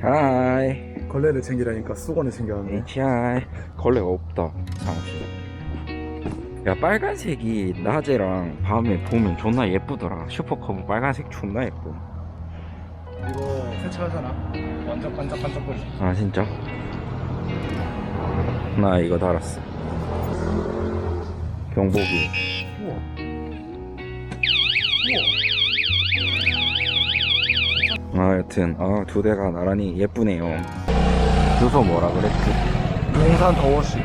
하이 걸레를 챙기라니까 수건을 챙겨왔네. HI 걸레가 없다 잠시 야 빨간색이 낮에랑 밤에 보면 존나 예쁘더라 슈퍼컵은 빨간색 존나 예쁨 이거 세차하잖아. 완전 반짝반짝거리지. 아 진짜? 나 이거 달았어 경보기 우와. 아 여튼 아, 두 대가 나란히 예쁘네요 주소 뭐라 그랬지? 용산 더워시.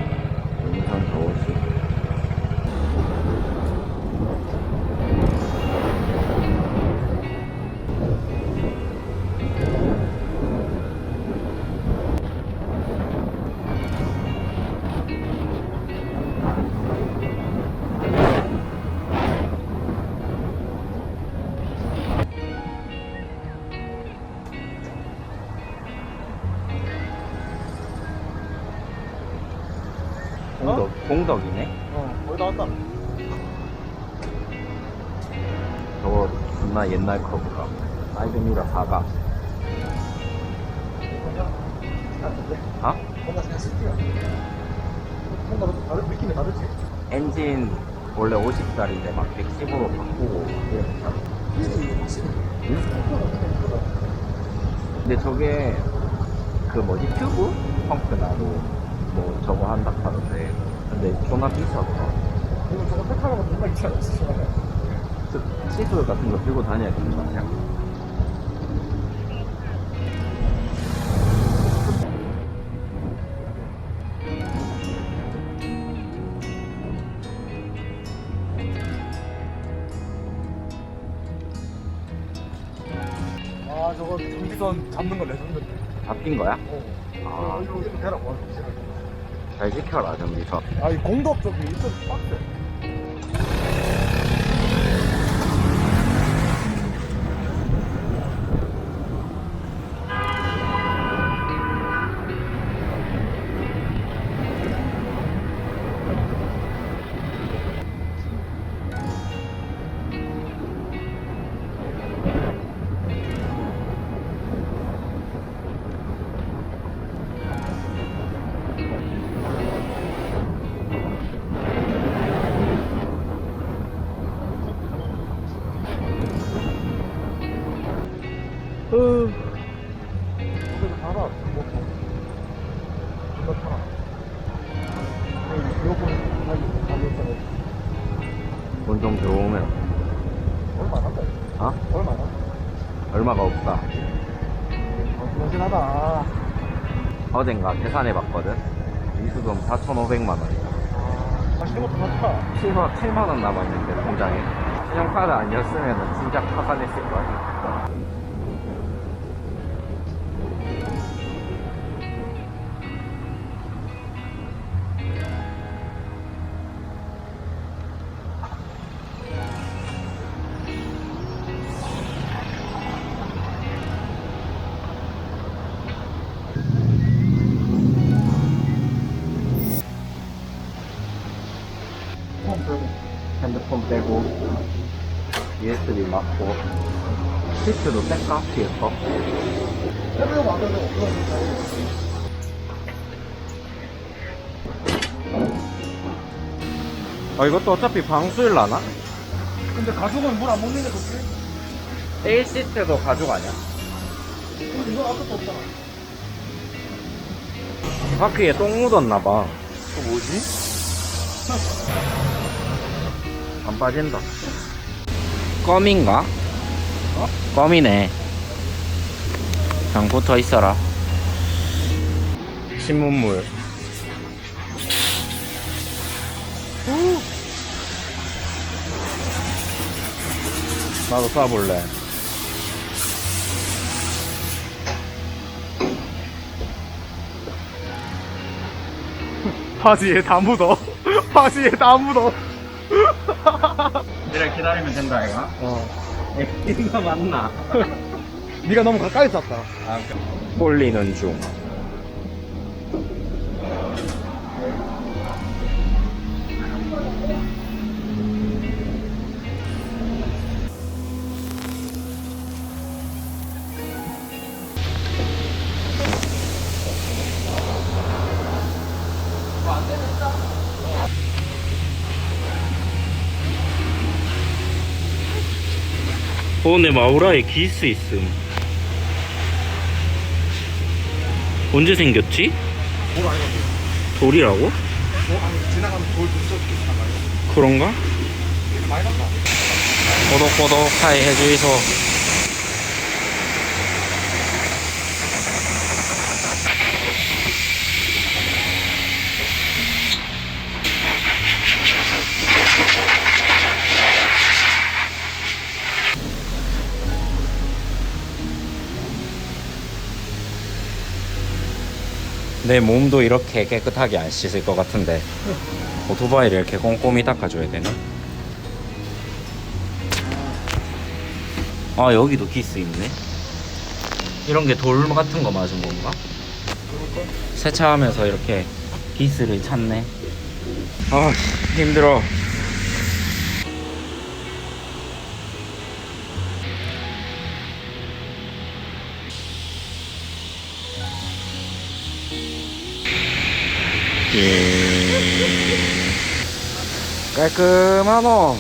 공덕, 공덕이네? 어, 거의 다 왔다. 저거 존나 옛날 커브가 사이드미러 4가 아? 뭔가 그냥 스티야. 뭔가 좀 다른 느낌이 다르지? 엔진 원래 50짜리인데 막 110으로 바꾸고 근데 저게 그 뭐지 튜브 펌프 나도 뭐 저거 한다 하던데 근데 존나 비싸더라 이거 저거 뭔가 있지 않았어, 시간에. 저 칫솔 같은 거 들고 다녀야 되는 거 아니야? 아, 저거 전기선 잡는 거 레전드인데. 바뀐 거야? 어. 아. 이거 이거 대라고 잘 지켜라 전비서 아, 이 공덕 쪽이 좀 빡세. 돈좀 들어오면 얼마 안 한다. 어? 얼마 안 한다. 얼마가 없다 어, 그러진하다. 어젠가 계산해 봤거든 미수금 4,500만 원이야 아, 생각도 많다. 7만, 7만 원 남았는데 통장에 신용카드 아니었으면 진짜 파산했을 거야 핸드폰 빼고 USB 맞고 시트도 뺄까? 뒤에 거? 해보려고 안 해도 그러니까. 아 이것도 어차피 방수일 라나? 근데 가죽은 물 안 먹는 게 좋지? A 시트도 가죽 아니야? 근데 이건 아무것도 없잖아. 바퀴에 똥 묻었나봐 또 뭐지? 안 빠진다 껌인가? 껌이네 그냥 붙어 있어라 신문물 나도 쏴볼래 바지에 다 묻어. 바지에 다 묻어. 이래 기다리면 된다 이가 어. 이거 맞나? 네가 너무 가까이 쐈다. 아, 올리는 중 어, 내 마우라에 기스 있음. 언제 생겼지? 돌 아니거든. 돌이라고? 돌 아니 지나가면 돌 붙여 있잖아요. 그런가? 많이 났다. 꼬독꼬독하게 해주이소. 내 몸도 이렇게 깨끗하게 안 씻을 것 같은데 오토바이를 이렇게 꼼꼼히 닦아줘야 되나? 아 여기도 기스 있네 이런 게 돌 같은 거 맞은 건가? 세차하면서 이렇게 기스를 찾네 아 힘들어 예. 깔끔하노